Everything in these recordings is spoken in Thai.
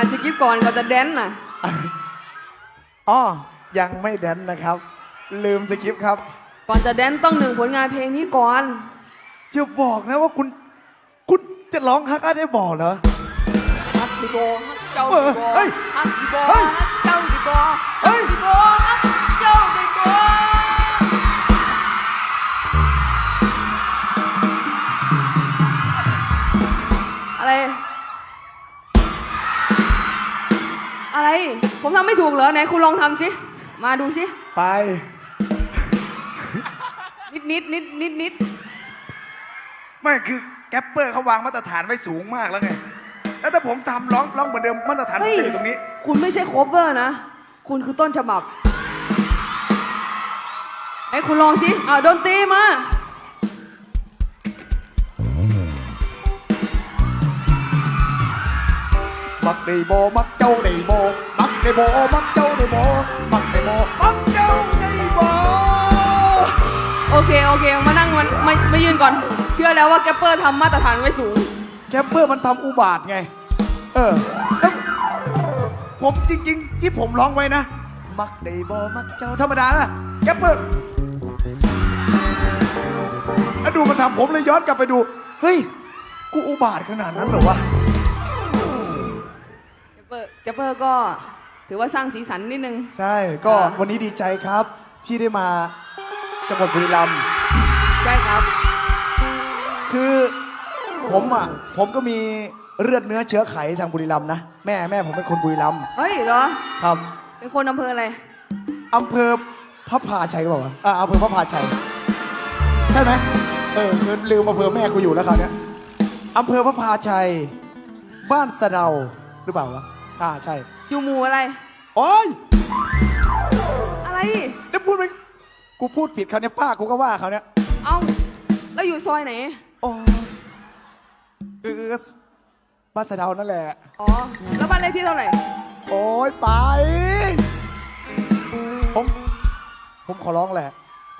านสกิปก่อนก่อนจะแดนน่ะอ๋อยังไม่แดนนะครับ ลืมสคริปต์ครับ ก่อนจะแดนต้องหนึ่งผลงานเพลงนี้ก่อนจะบอกนะว่าคุณ คุณจะร้องฮักอาได้บอกเหรอฮักดีบอฮักเจ้าเอดีอบอเฮ้ยฮักดีบอเฮ้ยฮักเจ้าดีบอเฮ้ฮักยดีบอฮักเจ้าดีบออะไร อะไร ผมทำไม่ถูกเหรอไหนคุณลองทำสิ มาดูสิ ไป นิดนิดนิดนิดนิดไม่คือแกปเปอร์เขาวางมาตรฐานไว้สูงมากแล้วไง แล้วถ้าผมทำร้องร้องเหมือนเดิมมาตรฐานผมเฮ้ยจะอยู่ตรงนี้ คุณไม่ใช่โคเวอร์นะ คุณคือต้นฉบับไอ้คุณลองสิอ่าดนตรีมา มักได้โบมักเจ้าได้โบมักได้โบมักเจ้าได้โบมักได้โบมักเจ้าได้โบโอเคโอเคมานั่งมันมามายืนก่อน เชื่อแล้วว่าแกปเปอร์ทำมาตรฐานไว้สูงแกปเปอร์มันทำอุบาทไง เออแล้วผมจริง ๆ ที่ผมร้องไว้นะ มักได้โบมักเจ้าธรรมดานะแกปเปอร์แล้วดูมันทำผมเลยย้อนกลับไปดู เฮ้ย กูอุบาทขนาดนั้นเหรอวะแกป เปอร์แกปเปอร์ก็ถือว่าสร้างสีสันนิดนึง ใช่ ก็อ่าวันนี้ดีใจครับที่ได้มาจังหวัดบุรีรัมย์ ใช่ครับ คือผมอะผมก็มีเลือดเนื้อเชื้อไขทางบุรีรัมย์นะ แม่แม่ผมเป็นคนบุรีรัมย์เฮ้ยเหรอ ครับเป็นคนอำเภออะไร อำเภอพระพาชัยหรือเปล่าวะอ่าอำเภอพระพาชัยใช่ไหมเออลืมลืมอำเภอแม่กูอยู่แล้วคราวเนี้ยอำเภอพระพาชัย บ้านสะเดาหรือเปล่าวะ อ่าใช่อยู่หมู่อะไร โอ้ยอะไรเดี๋ยวพูดไปกูพูดผิดเขาวเนี้ยป้ากูก็ว่าเขาวเนี้ยเอ้าแล้วอยู่ซอยไหน โอ้คือบ้านสะเดานั่นแหละ อ๋อ แล้วบ้านเลขที่เท่าไหร่ โอ้ยไป ผม ผมขอร้องแหละ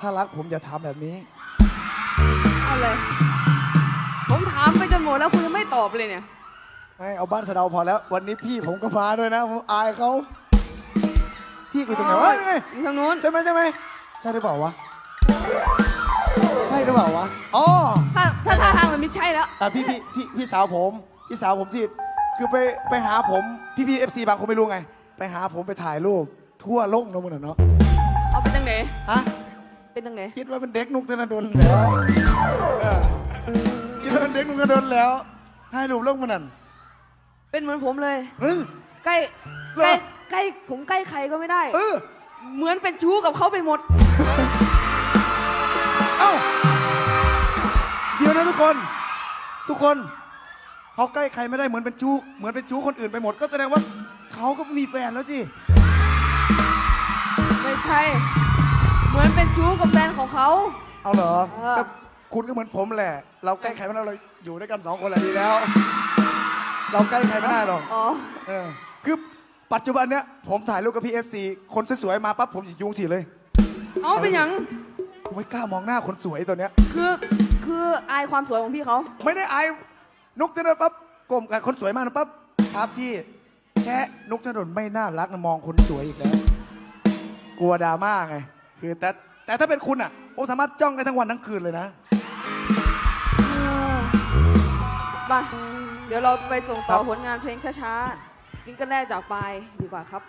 ถ้ารักผมอย่าทำแบบนี้ เอาเลย ผมถามไปจนหมดแล้วคุณยังไม่ตอบเลยเนี่ย ไม่เอาบ้านสะเดาพอแล้ว วันนี้พี่ผมก็มาด้วยนะผมอายเขาพี่กูตรงไหนวะนี่ไงอยู่ทางนู้นใช่ไหมใช่ไหมใช่หรือเปล่าวะใช่หรือเปล่าวะอ๋อถ้าถ้าท่าทางมันไม่ใช่แล้ว อะพี่พี่พี่พี่สาวผมพี่สาวผมที่คือไปไปหาผมพี่พี่เอฟซีบางคนไม่รู้ไง ไปหาผมไปถ่ายรูปทั่วโลกนะมึงน่ะเนาะเอาเป็นจังไหนฮะ เป็นจังไหนคิดว่าเป็นเด็กนุกธนดลแล้วเออคิดว่าเป็นเด็กนุกธนดลแล้วถ่ายรูปลงมันนั่น เป็นเหมือนผมเลยเฮ้ยใกล้เหรอใกล้ใกล้ผมใกล้ใครก็ไม่ได้ เออ เหมือนเป็นชู้กับเขาไปหมด เอ้า เดี๋ยวนะทุกคน ทุกคน เขาใกล้ใครไม่ได้เหมือนเป็นชู้เหมือนเป็นชู้คนอื่นไปหมด ก็แสดงว่าเขาก็มีแฟนแล้วสิ ไม่ใช่ เหมือนเป็นชู้กับแฟนของเขา เอาเหรอเออ ก็คุณก็เหมือนผมแหละ เราใกล้ใครไม่ได้เราอยู่ด้วยกันสองคนแหละดีแล้ว เราใกล้ใครไม่ได้หรอกอ๋อ เออคือปัจจุบันเนี้ยผมถ่ายรูปกับพี่เอฟซีคนสวยๆมาปั๊บผมจะยุงสีเลยเอาเป็นหยัง ผมไม่กล้ามองหน้าคนสวยตัวเนี้ย คือ คืออายความสวยของพี่เขา ไม่ได้อายนุกธนดลปั๊บกลมกับคนสวยมากนะปั๊บครับพี่แค่นุกธนดลไม่น่ารักนะมองคนสวยอีกแล้ว กลัวดราม่าไง คือแต่แต่ถ้าเป็นคุณอะผมสามารถจ้องได้ทั้งวันทั้งคืนเลยนะ มา เดี๋ยวเราไปส่งต่อครับผลงานเพลงช้าๆ ซิงเกิลแรกจากปลายดีกว่าครับ